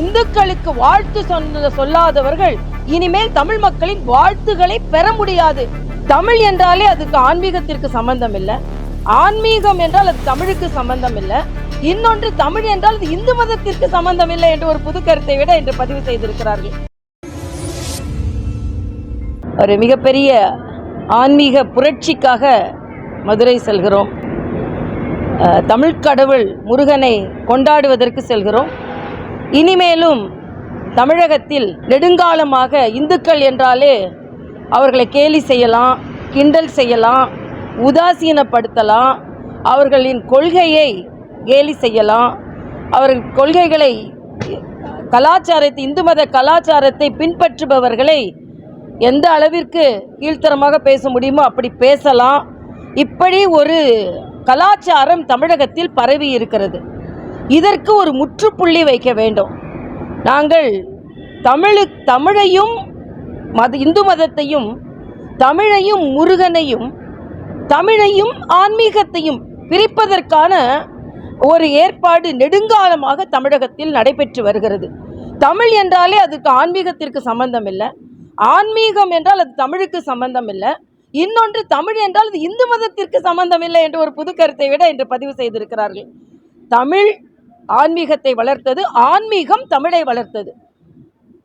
இந்துக்களுக்கு வாழ்த்து சொன்ன சொல்லாதவர்கள் இனிமேல் தமிழ் மக்களின் வாழ்த்துக்களை பெற முடியாது. தமிழ் என்றாலே அதுக்கு ஆன்மீகத்திற்கு சம்பந்தம் இல்லை ஆன்மீகம் என்றால் அது தமிழுக்கு சம்பந்தம் இல்லை இன்னொன்று தமிழ் என்றால் அது இந்து மதத்திற்கு சம்பந்தம் இல்லை என்று ஒரு புது கருத்தை விட இன்று பதிவு செய்திருக்கிறார்கள். ஒரு மிகப்பெரிய ஆன்மீக புரட்சிக்காக மதுரை செல்கிறோம். தமிழ் கடவுள் முருகனை கொண்டாடுவதற்கு செல்கிறோம். இனிமேலும் தமிழகத்தில் நெடுங்காலமாக இந்துக்கள் என்றாலே அவர்களை கேலி செய்யலாம் கிண்டல் செய்யலாம் உதாசீனப்படுத்தலாம் அவர்களின் கொள்கையை கேலி செய்யலாம் அவர்கள் கொள்கைகளை கலாச்சாரத்தை இந்து மத கலாச்சாரத்தை பின்பற்றுபவர்களை எந்த அளவிற்கு கீழ்த்தரமாக பேச முடியுமோ அப்படி பேசலாம். இப்படி ஒரு கலாச்சாரம் தமிழகத்தில் பரவி இருக்கிறது. இதற்கு ஒரு முற்றுப்புள்ளி வைக்க வேண்டும். நாங்கள் தமிழு தமிழையும் மத இந்து மதத்தையும் தமிழையும் முருகனையும் தமிழையும் ஆன்மீகத்தையும் பிரிப்பதற்கான ஒரு ஏற்பாடு நெடுங்காலமாக தமிழகத்தில் நடைபெற்று வருகிறது. தமிழ் என்றாலே அதுக்கு ஆன்மீகத்திற்கு சம்பந்தம் இல்லை. ஆன்மீகம் என்றால் அது தமிழுக்கு சம்பந்தம் இல்லை. இன்னொன்று தமிழ் என்றால் அது இந்து மதத்திற்கு சம்பந்தம் இல்லை என்ற ஒரு புது கருத்தை விட இன்று பதிவு செய்திருக்கிறார்கள். தமிழ் ஆன்மீகத்தை வளர்த்தது ஆன்மீகம் தமிழை வளர்த்தது.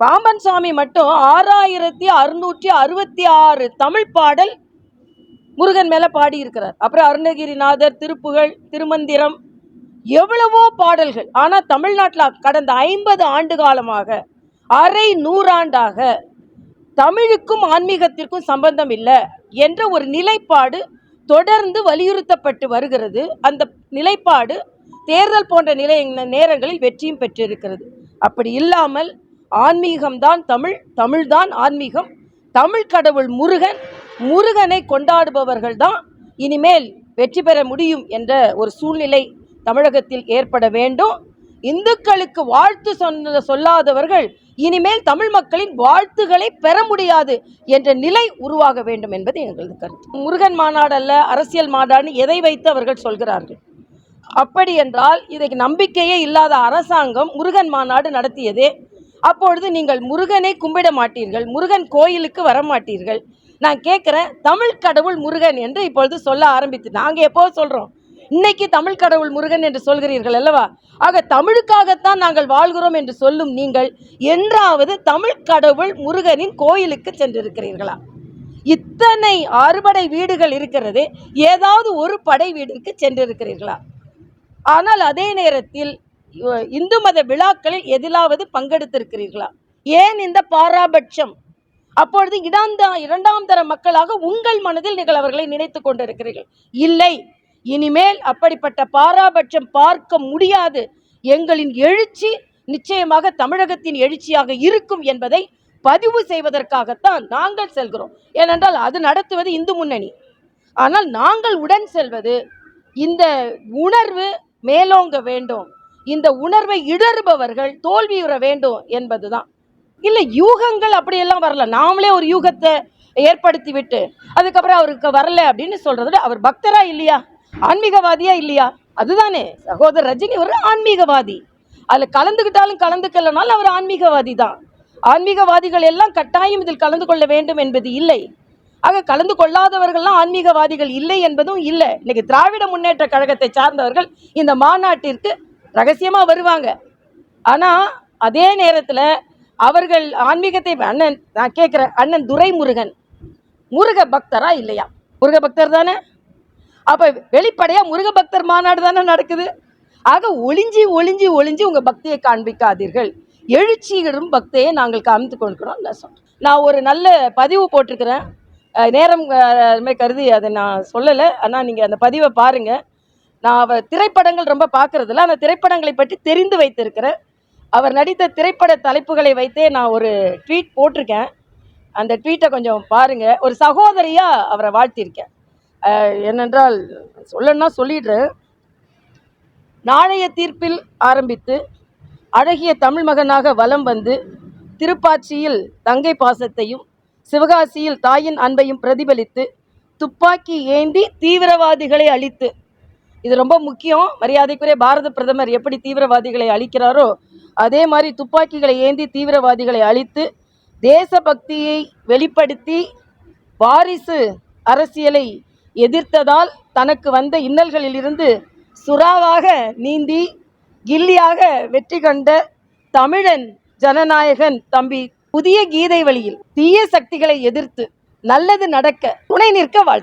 பாம்பன் சுவாமி மட்டும் ஆறாயிரத்தி அறுநூற்றி அறுபத்தி ஆறு தமிழ் பாடல் முருகன் மேலே பாடியிருக்கிறார். அப்புறம் அருணகிரிநாதர் திருப்புகழ் திருமந்திரம் எவ்வளவோ பாடல்கள். ஆனால் தமிழ்நாட்டில் கடந்த ஐம்பது ஆண்டு காலமாக அரை நூறாண்டாக தமிழுக்கும் ஆன்மீகத்திற்கும் சம்பந்தம் இல்லை என்ற ஒரு நிலைப்பாடு தொடர்ந்து வலியுறுத்தப்பட்டு வருகிறது. அந்த நிலைப்பாடு தேர்தல் போன்ற நிலை நேரங்களில் வெற்றியும் பெற்றிருக்கிறது. அப்படி இல்லாமல் ஆன்மீகம்தான் தமிழ் தமிழ்தான் ஆன்மீகம். தமிழ் கடவுள் முருகன் முருகனை கொண்டாடுபவர்கள் தான் இனிமேல் வெற்றி பெற முடியும் என்ற ஒரு சூழ்நிலை தமிழகத்தில் ஏற்பட வேண்டும். இந்துக்களுக்கு வாழ்த்து சொன்ன சொல்லாதவர்கள் இனிமேல் தமிழ் மக்களின் வாழ்த்துக்களை பெற முடியாது என்ற நிலை உருவாக வேண்டும் என்பது எங்களது கருத்து. முருகன் மாநாடு அல்ல அரசியல் மாநாடுன்னு எதை வைத்து அவர்கள் சொல்கிறார்கள்? அப்படி என்றால் இதுக்கு நம்பிக்கையே இல்லாத அரசாங்கம் முருகன் மாநாடு நடத்தியதே. அப்பொழுது நீங்கள் முருகனை கும்பிட மாட்டீர்கள் முருகன் கோயிலுக்கு வர மாட்டீர்கள். நான் கேட்குறேன் தமிழ் கடவுள் முருகன் என்று இப்பொழுது சொல்ல ஆரம்பித்து நாங்கள் எப்போ சொல்கிறோம் இன்னைக்கு தமிழ் கடவுள் முருகன் என்று சொல்கிறீர்கள் அல்லவா? ஆக தமிழுக்காகத்தான் நாங்கள் வாழ்கிறோம் என்று சொல்லும் நீங்கள் என்றாவது தமிழ் கடவுள் முருகனின் கோயிலுக்கு சென்றிருக்கிறீர்களா? இத்தனை அறுபடை வீடுகள் இருக்கிறது ஏதாவது ஒரு படை வீடுக்கு சென்றிருக்கிறீர்களா? ஆனால் அதே நேரத்தில் இந்து மத விழாக்களில் எதிலாவது பங்கெடுத்திருக்கிறீர்களா? ஏன் இந்த பாராபட்சம்? அப்பொழுது இடாந்த இரண்டாம் தர மக்களாக உங்கள் மனதில் நீங்கள் அவர்களை நினைத்து கொண்டிருக்கிறீர்கள். இல்லை இனிமேல் அப்படிப்பட்ட பாராபட்சம் பார்க்க முடியாது. எங்களின் எழுச்சி நிச்சயமாக தமிழகத்தின் எழுச்சியாக இருக்கும் என்பதை பதிவு செய்வதற்காகத்தான் நாங்கள் செல்கிறோம். ஏனென்றால் அது நடத்துவது இந்து முன்னணி. ஆனால் நாங்கள் உடன் செல்வது இந்த உணர்வு மேலோங்க வேண்டும். இந்த உணர்வை இடறுபவர்கள் தோல்வியுற வேண்டும் என்பதுதான். இல்லை யூகங்கள் அப்படியெல்லாம் வரல. நாமளே ஒரு யூகத்தை ஏற்படுத்தி விட்டு அதுக்கப்புறம் அவருக்கு வரல அப்படின்னு சொல்றத அவர் பக்தரா இல்லையா? ஆன்மீகவாதியா இல்லையா? அதுதானே. சகோதரர் ரஜினி ஒரு ஆன்மீகவாதி. அதில் கலந்துக்கிட்டாலும் கலந்துக்கலனாலும் அவர் ஆன்மீகவாதி தான் ஆன்மீகவாதிகள் எல்லாம் கட்டாயம் இதில் கலந்து கொள்ள வேண்டும் என்பது இல்லை. ஆக கலந்து கொள்ளாதவர்கள்லாம் ஆன்மீகவாதிகள் இல்லை என்பதும் இல்லை. இன்னைக்கு திராவிட முன்னேற்ற கழகத்தை சார்ந்தவர்கள் இந்த மாநாட்டிற்கு ரகசியமாக வருவாங்க. ஆனால் அதே நேரத்தில் அவர்கள் ஆன்மீகத்தை அண்ணன் நான் கேட்குறேன் அண்ணன் துரைமுருகன் முருக பக்தரா இல்லையா? முருக பக்தர் தானே? அப்போ வெளிப்படையாக முருக பக்தர் மாநாடு தானே நடக்குது? ஆக ஒளிஞ்சி ஒளிஞ்சி ஒளிஞ்சி உங்கள் பக்தியை காண்பிக்காதீர்கள். எழுச்சிகளும் பக்தியை நாங்கள் காமித்து கொடுக்கிறோம் நான் நான் ஒரு நல்ல பதிவு போட்டிருக்கிறேன். நேரம் அஹ், மாதிரி கருதி அதை நான் சொல்லலை. ஆனால் நீங்கள் அந்த பதிவை பாருங்கள் நான் அவர் திரைப்படங்கள் ரொம்ப பார்க்குறதில்ல அந்த திரைப்படங்களை பற்றி தெரிந்து வைத்திருக்கிறேன். அவர் நடித்த திரைப்பட தலைப்புகளை வைத்தே நான் ஒரு ட்வீட் போட்டிருக்கேன். அந்த ட்வீட்டை கொஞ்சம் பாருங்கள் ஒரு சகோதரியாக அவரை வாழ்த்தியிருக்கேன். ஏனென்றால் என்னென்றால் சொல்லணும்னா சொல்லிடுறேன். நாளைய தீர்ப்பில் ஆரம்பித்து அழகிய தமிழ் மகனாக வலம் வந்து திருப்பாச்சியில் தங்கை பாசத்தையும் சிவகாசியில் தாயின் அன்பையும் பிரதிபலித்து துப்பாக்கி ஏந்தி தீவிரவாதிகளை அழித்து. இது ரொம்ப முக்கியம். மரியாதைக்குரிய பாரத பிரதமர் எப்படி தீவிரவாதிகளை அழிக்கிறாரோ அதே மாதிரி துப்பாக்கிகளை ஏந்தி தீவிரவாதிகளை அழித்து தேசபக்தியை வெளிப்படுத்தி வாரிசு அரசியலை எதிர்த்ததால் தனக்கு வந்த இன்னல்களிலிருந்து சுறாவாக நீந்தி கில்லியாக வெற்றி கண்ட தமிழன் ஜனநாயகன் தம்பி புதிய கீதை வழியில் தீய சக்திகளை எதிர்த்து நல்லது நடக்க துணை நிற்க வாழ்த்து.